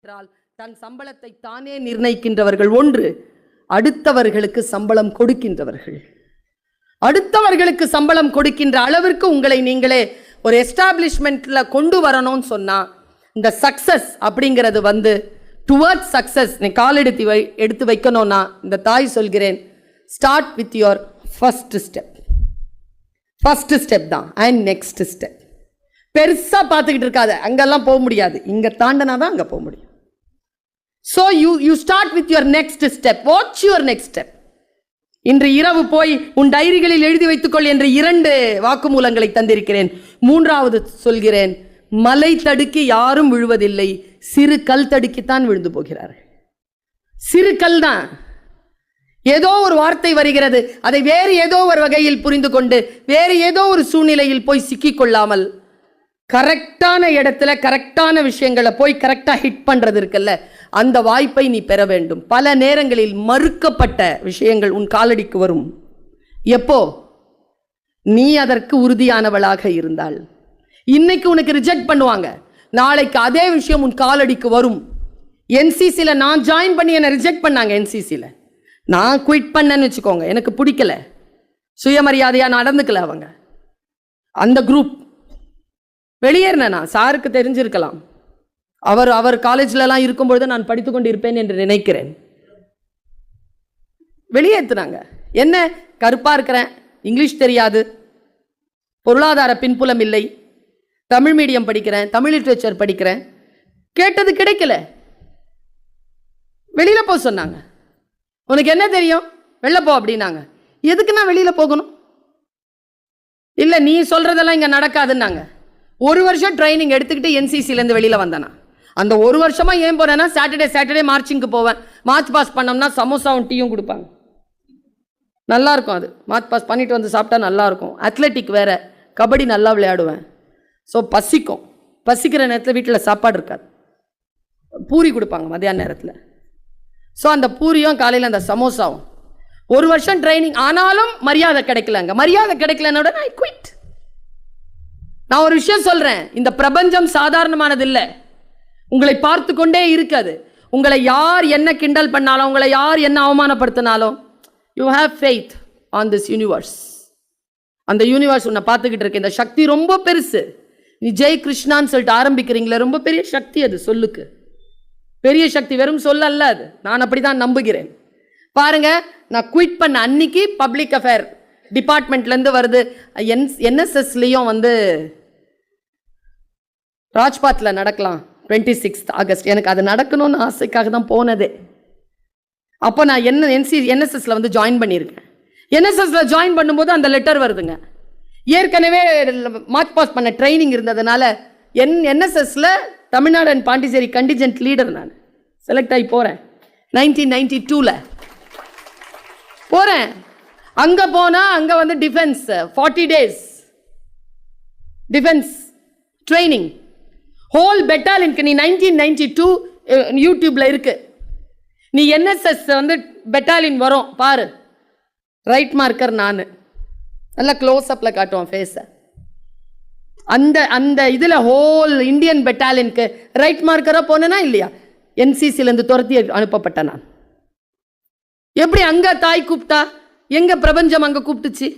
என்றால் தன் சம்பளத்தை தானே நிர்ணயிக்கின்றவர்கள் ஒன்று அடுத்தவர்களுக்கு சம்பளம் கொடுக்கின்றவர்கள். அடுத்தவர்களுக்கு சம்பளம் கொடுக்கின்ற அளவிற்கு உங்களை நீங்களே ஒரு எஸ்டாப்ளிஷ்மெண்ட்ல கொண்டு வரணும்னு சொன்னா இந்த சக்சஸ் அப்படிங்கிறது வந்து டுவர்ட் சக்சஸ் நீ கால் எடுத்து வை எடுத்து வைக்கணும்னா இந்த தாய் சொல்கிறேன் start with your first step first step தான் அண்ட் நெக்ஸ்ட் ஸ்டெப் பெருசாக பார்த்துக்கிட்டு இருக்காது அங்கெல்லாம் போக முடியாது. இங்கே தாண்டனா தான் அங்கே போக முடியும். So you you start with your next step watch your next step இன்று இரவு போய் உன் டைரிகளில் எழுதி வைத்துக்கொள் என்று இரண்டு வாக்குமூலங்களை தந்திருக்கிறேன். மூன்றாவது சொல்கிறேன் மலை தடுக்கி யாரும் விழுவதில்லை. சிறு கல் தடுக்கித்தான் விழுந்து போகிறார்கள். சிறு கல் தான். ஏதோ ஒரு வார்த்தை வருகிறது. அதை வேறு ஏதோ ஒரு வகையில் புரிந்து கொண்டு வேறு ஏதோ ஒரு சூழ்நிலையில் போய் சிக்கிக் கொள்ளாமல் கரெக்டான இடத்துல கரெக்டான விஷயங்களை போய் கரெக்டாக ஹிட் பண்ணுறது இருக்குல்ல அந்த வாய்ப்பை நீ பெற வேண்டும். பல நேரங்களில் மறுக்கப்பட்ட விஷயங்கள் உன் காலடிக்கு வரும். எப்போ? நீ அதற்கு உறுதியானவளாக இருந்தால். இன்னைக்கு உனக்கு ரிஜெக்ட் பண்ணுவாங்க. நாளைக்கு அதே விஷயம் உன் காலடிக்கு வரும். என்சிசியில் நான் ஜாயின் பண்ணி என்னை ரிஜெக்ட் பண்ணாங்க என்சிசியில் நான் குயிட் பண்ணேன்னு வச்சுக்கோங்க எனக்கு பிடிக்கல. சுயமரியாதையாக நடந்துக்கல அவங்க. அந்த குரூப் வெளியேறினேன்? நான் சாருக்கு தெரிஞ்சிருக்கலாம். அவர் அவர் காலேஜ்லலாம் இருக்கும்பொழுது நான் படித்து கொண்டு இருப்பேன் என்று நினைக்கிறேன். வெளியேற்றுனாங்க என்ன? கருப்பாக இருக்கிறேன். இங்கிலீஷ் தெரியாது. பொருளாதார பின்புலம் இல்லை. தமிழ் மீடியம் படிக்கிறேன். தமிழ் லிட்ரேச்சர் படிக்கிறேன். கேட்டது கிடைக்கல. வெளியில் போக சொன்னாங்க. உனக்கு என்ன தெரியும்? வெளில போ அப்படின்னாங்க. எதுக்கு நான் வெளியில் போகணும்? இல்லை நீ சொல்கிறதெல்லாம் இங்கே நடக்காதுன்னாங்க. ஒரு வருஷம் ட்ரைனிங் எடுத்துக்கிட்டு என்சிசிலேருந்து வெளியில் வந்தேனா. அந்த ஒரு வருஷமாக ஏன் போனேன்னா சாட்டர்டே சாட்டர்டே மார்ச்சிங்க்கு போவேன். மார்ச் பாஸ் பண்ணோம்னா சமோசாவும் டீயும் கொடுப்பாங்க. நல்லாயிருக்கும் அது. மார்ச் பாஸ் பண்ணிட்டு வந்து சாப்பிட்டா நல்லாயிருக்கும் அத்லெட்டிக் வேறு. கபடி நல்லா விளையாடுவேன். ஸோ பசிக்கும். பசிக்கிற நேரத்தில் வீட்டில் சாப்பாடு இருக்காது. பூரி கொடுப்பாங்க மதியான நேரத்தில். ஸோ அந்த பூரியும் காலையில் அந்த சமோசாவும். ஒரு வருஷம் ட்ரைனிங் ஆனாலும் மரியாதை கிடைக்கலங்க. மரியாதை கிடைக்கலன்னோட நான் குவிட் நான் ஒரு விஷயம் சொல்றேன். இந்த பிரபஞ்சம் சாதாரணமானது இல்லை உங்களை பார்த்து கொண்டே இருக்காது. உங்களை யார் என்ன கிண்டல் பண்ணாலும் உங்களை யார் என்ன அவமானப்படுத்தினாலும் you have faith on this universe அந்த யூனிவர்ஸ் உன்னை பார்த்துக்கிட்டு இருக்கு. இந்த சக்தி ரொம்ப பெருசு. நீ ஜெய் கிருஷ்ணான்னு சொல்லிட்டு ஆரம்பிக்கிறீங்களே ரொம்ப பெரிய சக்தி அது சொல்லுக்கு. பெரிய சக்தி வெறும் சொல்ல அல்ல அது. நான் அப்படி தான் நம்புகிறேன். பாருங்க நான் குயிட் பண்ண அன்னைக்கு பப்ளிக் அஃபேர் டிபார்ட்மெண்ட்லேருந்து வருது. என் என்எஸ்எஸ்லேயும் வந்து ராஜ்பாத்தில் நடக்கலாம். டுவெண்ட்டி சிக்ஸ்த் ஆகஸ்ட் எனக்கு அது நடக்கணும்னு ஆசைக்காக தான் போனது. அப்போ நான் என்ன என்சி என்எஸ்எஸ்ல வந்து ஜாயின் பண்ணியிருக்கேன். என்எஸ்எஸ்ல ஜாயின் பண்ணும்போது அந்த லெட்டர் வருதுங்க. ஏற்கனவே மார்ச் பாஸ் பண்ண ட்ரைனிங் இருந்ததுனால என் என்எஸ்எஸ்ல Tamil Nadu and Pondicherry contingent leader நான். செலக்ட் ஆகி போகிறேன் நைன்டீன் நைன்டி டூவில் போகிறேன் அங்கே போனால் அங்கே வந்து defence forty days defence training whole பெட்டாலியனுக்கு நீ நைன்டீன் நைன்டி டூ யூடியூப்ல இருக்கு. நீ என்எஸ்எஸ் வந்து பெட்டாலியன் வரும் பாரு. ரைட் மார்க்கர் நான். நல்லா க்ளோஸ் அப்பில் காட்டுவோம் ஃபேஸை அந்த அந்த இதில் ஹோல் இந்தியன் பெட்டாலியனுக்கு ரைட் மார்க்கராக போனேனா இல்லையா? என்சிசிலேருந்து துரத்தி அனுப்பப்பட்டேன் நான். எப்படி அங்கே தாய் கூப்பிட்டா? எங்கே பிரபஞ்சம் அங்கே கூப்பிட்டுச்சு?